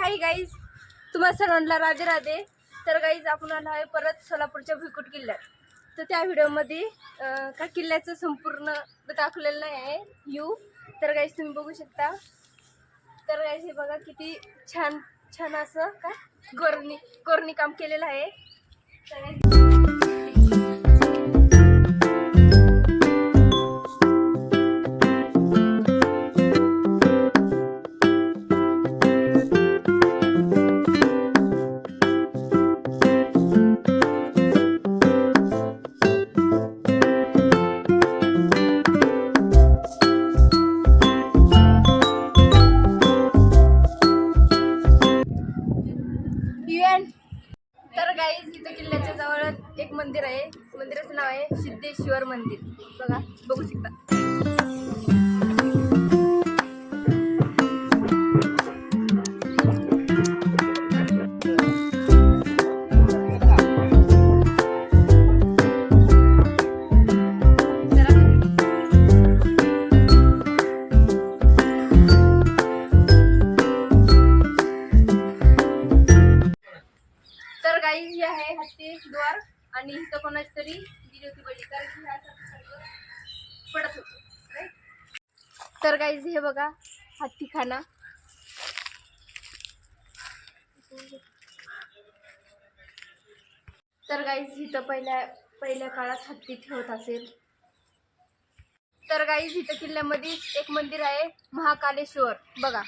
Hi guys तुम्हा सर्वांना राधे राधे. तर गाईज आपण आला आहे परत सोलापूरच्या भिकुट किल्ल्यात. तर त्या व्हिडिओमध्ये का किल्ल्याचं संपूर्ण दाखवलेलं नाही आहे यू तर गाईज तुम्ही बघू शकता. तर गाईज हे बघा किती छान छान असं का? कोरणी कोरणी काम केलेलं आहे. तर तर गाईज इथं किल्ल्याच्या जवळ एक मंदिर आहे. मंदिराचं नाव आहे सिद्धेश्वर मंदिर. बघा बघू शकता. गाई ही आहे हत्ती द्वार आणि इथं कोणाची तरी गेली होती बळी कारण की पडत होतं तर गाईज हे बघा हत्तीखाना. तर गाईज इथं पहिल्या पहिल्या काळात हत्ती ठेवत असेल. तर गाईज इथं किल्ल्यामध्ये एक मंदिर आहे महाकालेश्वर. बघा.